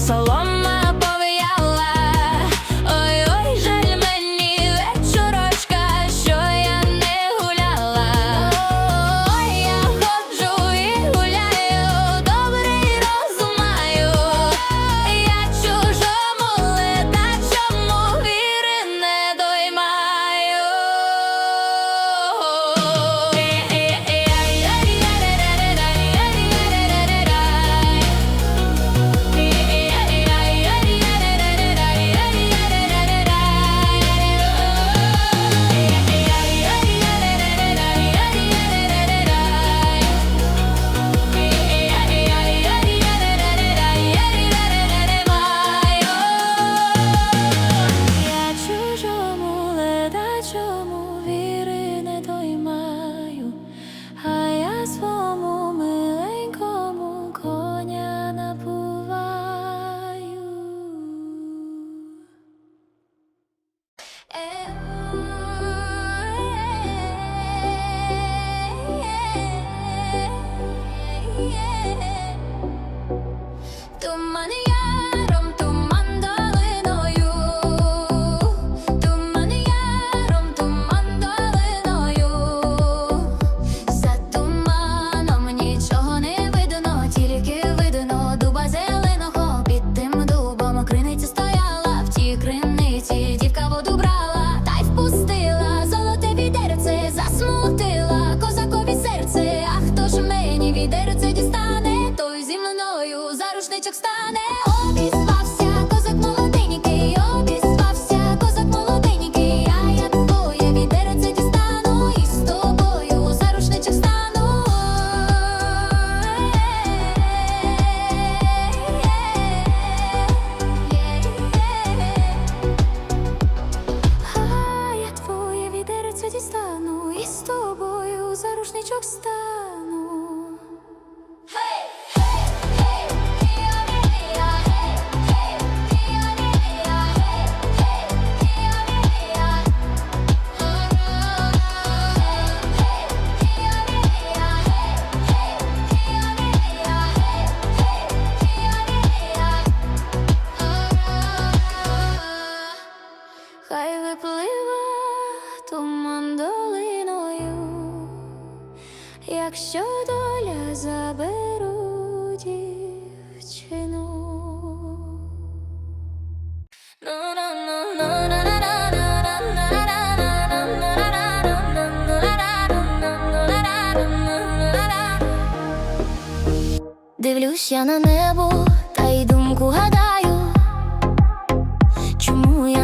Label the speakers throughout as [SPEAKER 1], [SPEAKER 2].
[SPEAKER 1] жати,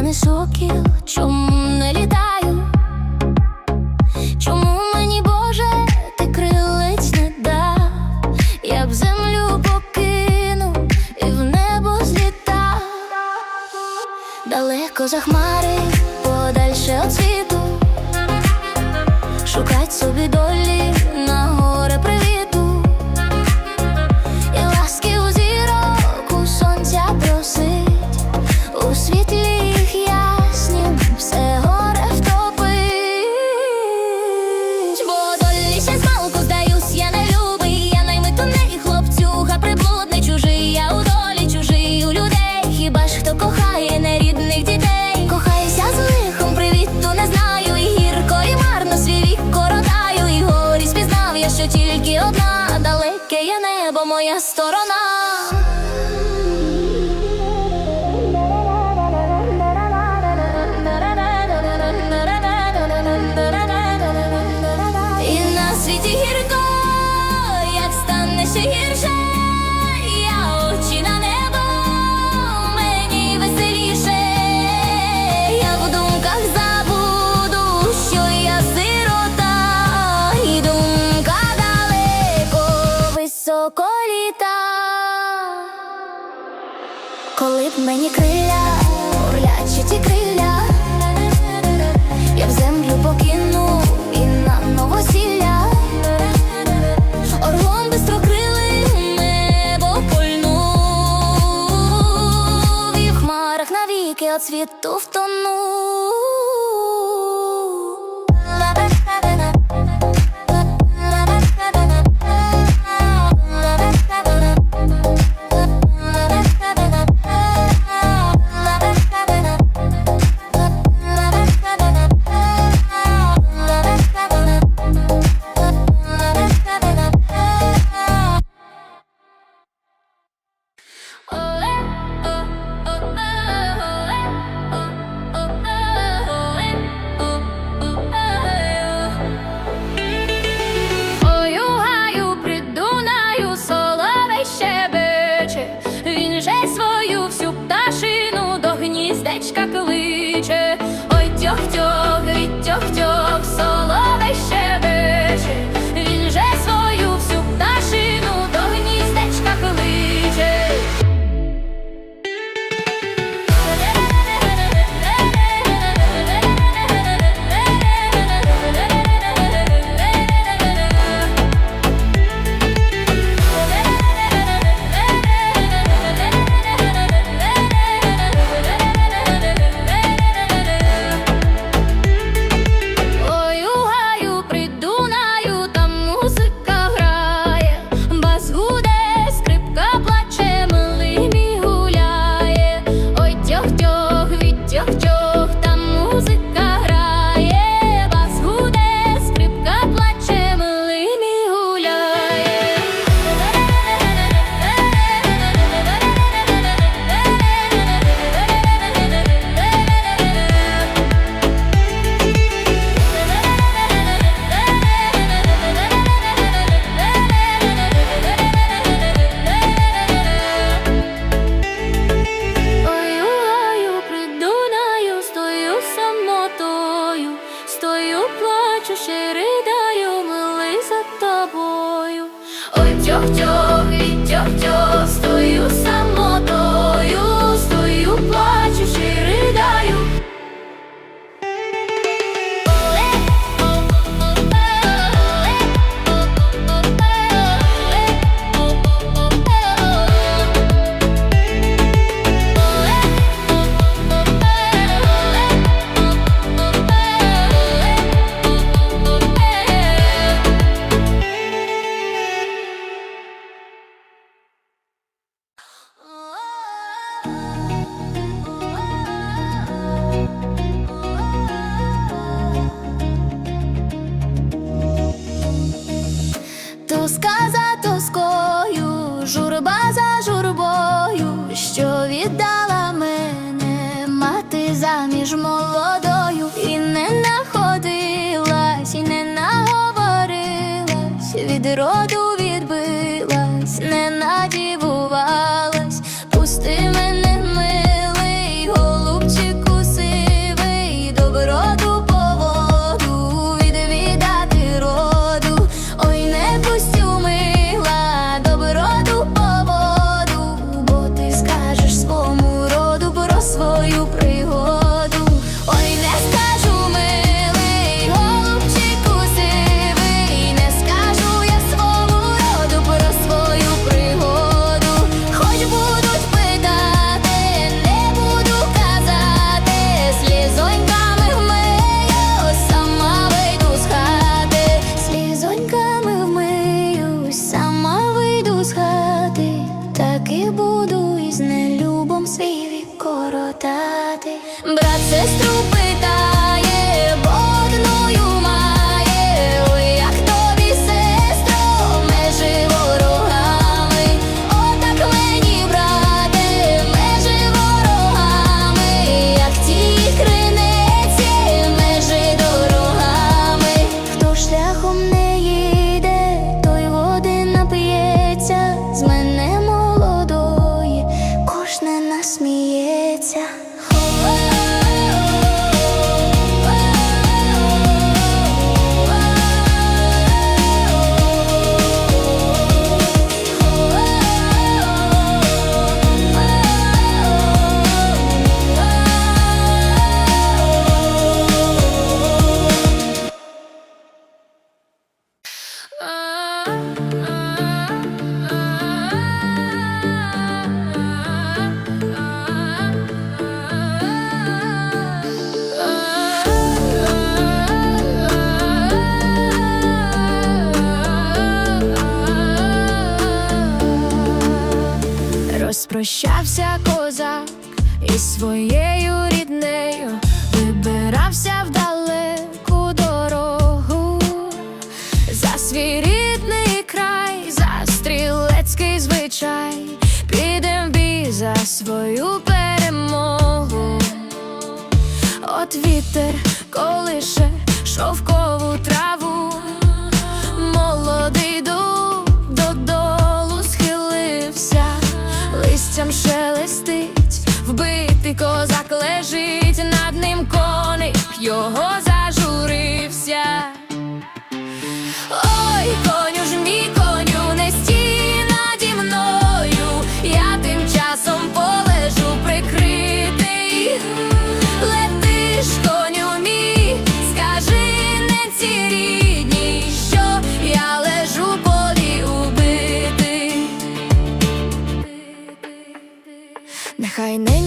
[SPEAKER 1] мене шоків, чому не
[SPEAKER 2] літаю? Чому мені, Боже, ти крилець не дав? Я
[SPEAKER 1] б землю покинув і в небо злітав, далеко за хмари, подальше від світу, шукать собі долі. Storona. мені крилля, орлячі ті крилля, я в землю покину і на новосілля, орлом бистрокрили небо польну, в хмарах навіки от світу втону.
[SPEAKER 2] прощався козак із своєю ріднею, вибирався в далеку дорогу, за свій рідний край, за стрілецький звичай, піде в бій за свою перемогу, от вітер колише шовкову траву. лежить над ним коник, його зажурився. Ой, коню ж мій коню, не стій наді мною, я тим часом полежу прикритий. Летиш, коню мій, скажи не рідні, що я лежу полі убитий. Нехай не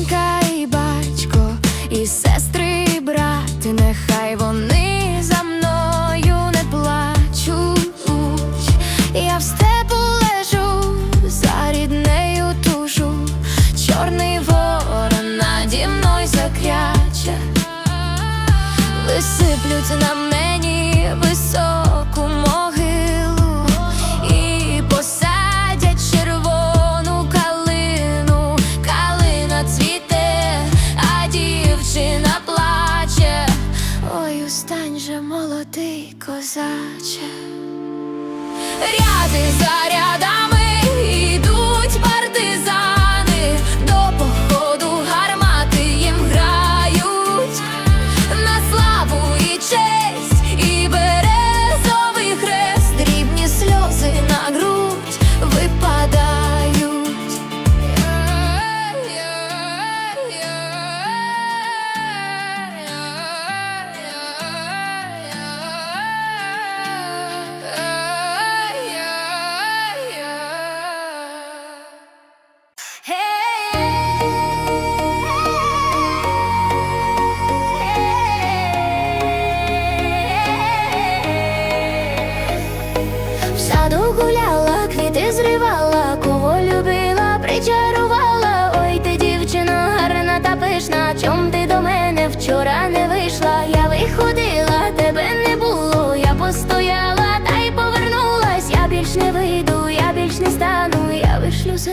[SPEAKER 2] ряди за.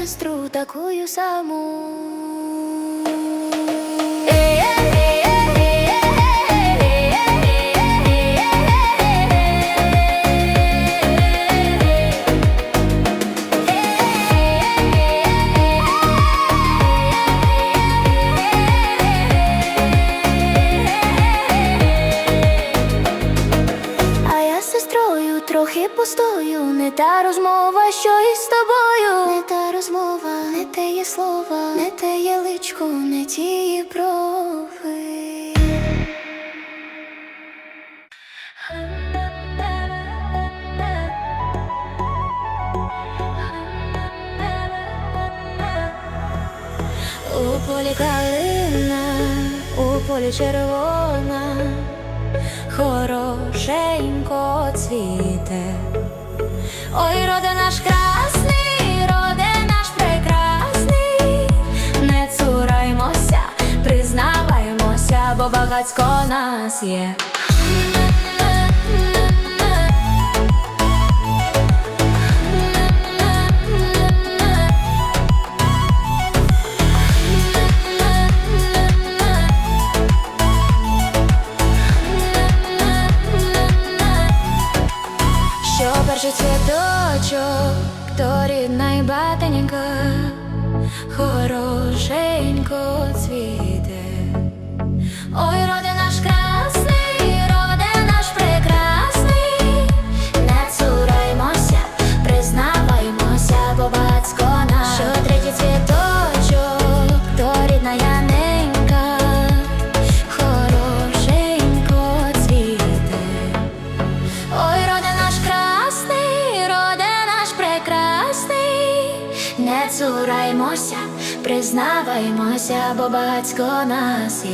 [SPEAKER 2] сестру такую саму. тії брови. У полі калина, у полі червона, хорошенько цвіте, ой рода наш край. багацько нас є. Тримаємося, бо батько нас є.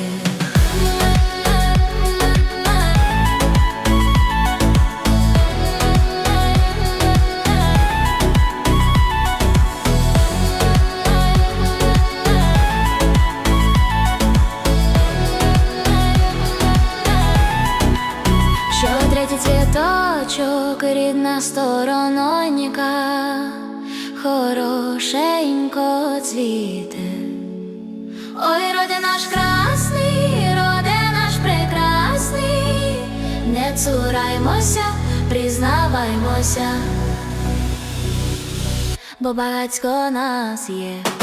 [SPEAKER 2] Цвіточок рідна сторононька, хорошенько цвіте. Ой, роде наш красний, роде наш прекрасний, не цураймося, признаваймося, бо багатько нас є.